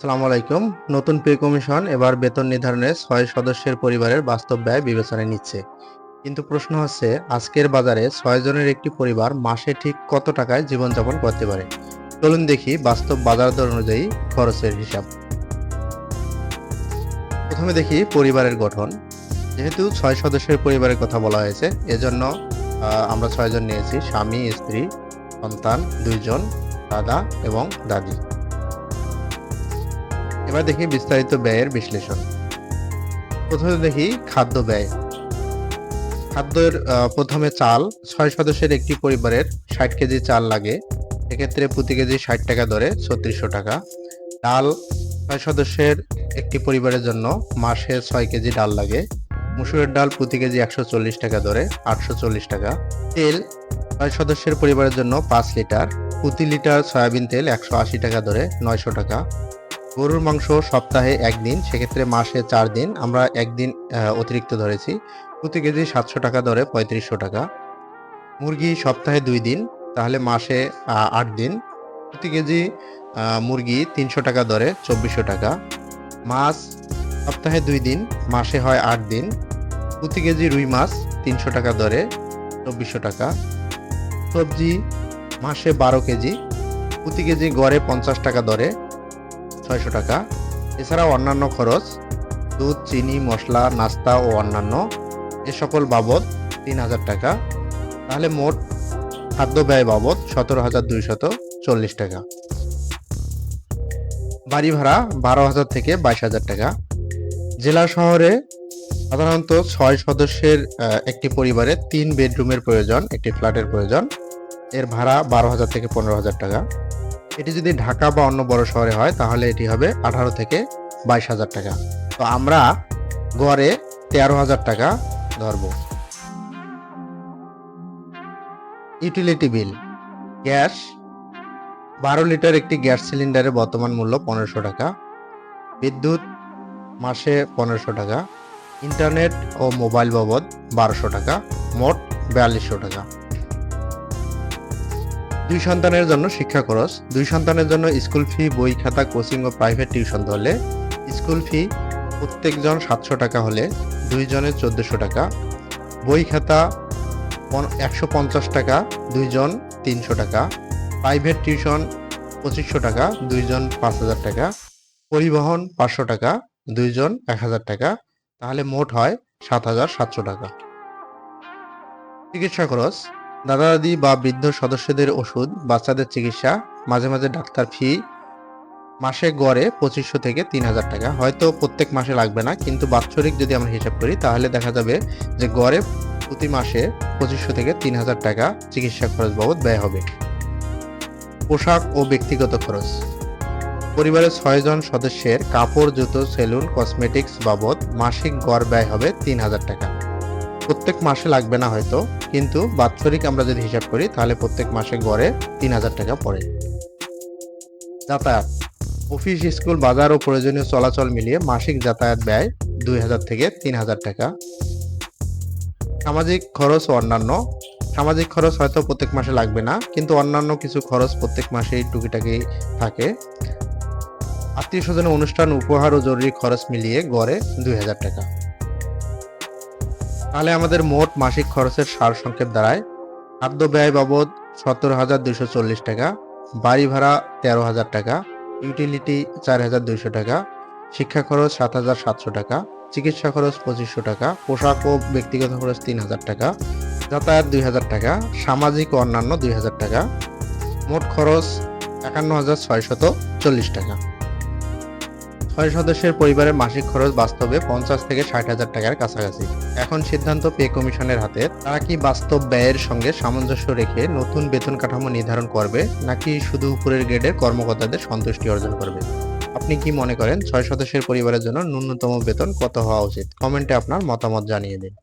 আসসালামু আলাইকুম। নতুন পে কমিশন এবার বেতন নির্ধারণে ছয় সদস্যের পরিবারের বাস্তব ব্যয় বিবেচনায় নিচ্ছে। কিন্তু প্রশ্ন হচ্ছে, আজকের বাজারে ছয় জনের একটি পরিবার মাসে ঠিক কত টাকায় জীবনযাপন করতে পারে? চলুন দেখি বাস্তব বাজার দর অনুযায়ী খরচের হিসাব। প্রথমে দেখি পরিবারের গঠন। যেহেতু ছয় সদস্যের পরিবারের কথা বলা হয়েছে, এজন্য আমরা ছয়জন নিয়েছি। স্বামী, স্ত্রী, সন্তান, দুইজন, দাদা এবং দাদি। এবার দেখি বিস্তারিত ব্যয়ের বিশ্লেষণ। প্রথমে দেখি খাদ্য ব্যয়। খাদ্যের প্রথমে চাল, ছয় সদস্যের একটি পরিবারের ষাট কেজি চাল লাগে। এক্ষেত্রে প্রতি কেজি ষাট টাকা দরে ছত্রিশশো টাকা। ডাল, ছয় সদস্যের একটি পরিবারের জন্য মাসে ছয় কেজি ডাল লাগে। মুসুরের ডাল প্রতি কেজি একশো চল্লিশ টাকা দরে আটশো চল্লিশ টাকা। তেল, ছয় সদস্যের পরিবারের জন্য পাঁচ লিটার। প্রতি লিটার সয়াবিন তেল একশো আশি টাকা দরে নয়শো টাকা। গরুর মাংস সপ্তাহে একদিন, সেক্ষেত্রে মাসে চার দিন। আমরা একদিন অতিরিক্ত ধরেছি। প্রতি কেজি সাতশো টাকা ধরে পঁয়ত্রিশশো টাকা। মুরগি সপ্তাহে দুই দিন, তাহলে মাসে আট দিন। প্রতি কেজি মুরগি তিনশো টাকা ধরে চব্বিশশো টাকা। মাছ সপ্তাহে দুই দিন, মাসে হয় আট দিন। প্রতি কেজি রুই মাছ তিনশো টাকা দরে, চব্বিশশো টাকা। সবজি মাসে বারো কেজি। প্রতি কেজি গড়ে পঞ্চাশ টাকা দরে ছয়শো টাকা। এছাড়াও অন্যান্য খরচ, দুধ, চিনি, মশলা, নাস্তা ও অন্যান্য এ সকল বাবদ তিন হাজার টাকা। তাহলে মোট খাদ্য ব্যয় বাবদ সতেরো হাজার দুইশত চল্লিশ টাকা। বাড়ি ভাড়া বারো হাজার থেকে বাইশ হাজার টাকা। জেলা শহরে সাধারণত ছয় সদস্যের একটি পরিবারে তিন বেডরুমের প্রয়োজন, একটি ফ্ল্যাটের প্রয়োজন। এর ভাড়া বারো হাজার থেকে পনেরো হাজার টাকা। এটি যদি ঢাকা বা অন্য বড় শহরে হয়, তাহলে এটি হবে আঠারো থেকে বাইশ হাজার টাকা। তো আমরা গড়ে তেরো হাজার টাকা ধরব। ইউটিলিটি বিল গ্যাস, বারো লিটার একটি গ্যাস সিলিন্ডারের বর্তমান মূল্য পনেরোশো টাকা, বিদ্যুৎ মাসে পনেরোশো টাকা, ইন্টারনেট ও মোবাইল বাবদ বারোশো টাকা, মোট বিয়াল্লিশশো টাকা। দুই সন্তানের জন্য শিক্ষা খরচ, দুই সন্তানের জন্য স্কুল ফি, বই খাতা, কোচিং ও প্রাইভেট টিউশন হলে স্কুল ফি প্রত্যেকজন সাতশো টাকা হলে দুইজনের চোদ্দোশো টাকা। বই খাতা একশো পঞ্চাশ টাকা, দুইজন তিনশো টাকা। প্রাইভেট টিউশন পঁচিশশো টাকা, দুইজন পাঁচ হাজার টাকা। পরিবহন পাঁচশো টাকা, দুইজন এক হাজার টাকা। তাহলে মোট হয় সাত হাজার সাতশো টাকা। চিকিৎসা খরচ দাদা দাদি বা বৃদ্ধ সদস্যদের ওষুধ, বাচ্চাদের চিকিৎসা, মাঝে মাঝে ডাক্তার ফি, মাসে গড়ে পঁচিশশো থেকে তিন হাজার টাকা। হয়তো প্রত্যেক মাসে লাগবে না, কিন্তু বাৎসরিক যদি আমরা হিসাব করি, তাহলে দেখা যাবে যে গড়ে প্রতি মাসে পঁচিশশো থেকে তিন হাজার টাকা চিকিৎসা খরচ বাবদ ব্যয় হবে। পোশাক ও ব্যক্তিগত খরচ। পরিবারের ছয়জন সদস্যের কাপড়, জুতো, সেলুন, কসমেটিক্স বাবদ মাসিক গড় ব্যয় হবে তিন হাজার টাকা। প্রত্যেক মাসে লাগবে না হয়তো, কিন্তু বাৎসরিক আমরা যদি হিসাব করি, তাহলে প্রত্যেক মাসে গড়ে তিন হাজার টাকা পড়ে। যাতায়াত। অফিস, স্কুল, বাজার ও প্রয়োজনীয় চলাচল মিলিয়ে মাসিক যাতায়াত ব্যয় দুই হাজার থেকে তিন হাজার টাকা। সামাজিক খরচ ও অন্যান্য। সামাজিক খরচ হয়তো প্রত্যেক মাসে লাগবে না, কিন্তু অন্যান্য কিছু খরচ প্রত্যেক মাসেই টুকিটাকি থাকে। আত্মীয় স্বজনের অনুষ্ঠান, উপহার ও জরুরি খরচ মিলিয়ে গড়ে দুই হাজার টাকা। তাহলে আমাদের মোট মাসিক খরচের সার সংক্ষেপ দাঁড়ায়। খাদ্য ব্যয় বাবদ সতেরো হাজার দুইশো চল্লিশ টাকা, বাড়ি ভাড়া তেরো হাজার টাকা ইউটিলিটি চার হাজার দুইশো টাকা, শিক্ষা খরচ সাত হাজার সাতশো টাকা, চিকিৎসা খরচ পঁচিশশো টাকা, পোশাক ও ব্যক্তিগত খরচ তিন হাজার টাকা, যাতায়াত দুই হাজার টাকা, সামাজিক ও অন্যান্য দুই হাজার টাকা, মোট খরচ একান্ন হাজার ছয়শত চল্লিশ টাকা। ছয় সদস্যের পরিবারের মাসিক খরচ বাস্তবে পঞ্চাশ থেকে ষাট হাজার টাকার কাছাকাছি। এখন সিদ্ধান্ত পে কমিশনের হাতে। তারা কি বাস্তব ব্যয়ের সঙ্গে সামঞ্জস্য রেখে নতুন বেতন কাঠামো নির্ধারণ করবে, নাকি শুধু উপরের গ্রেডের কর্মকর্তাদের সন্তুষ্টি অর্জন করবে? আপনি কি মনে করেন, ছয় সদস্যের পরিবারের জন্য ন্যূনতম বেতন কত হওয়া উচিত? কমেন্টে আপনার মতামত জানিয়ে দিন।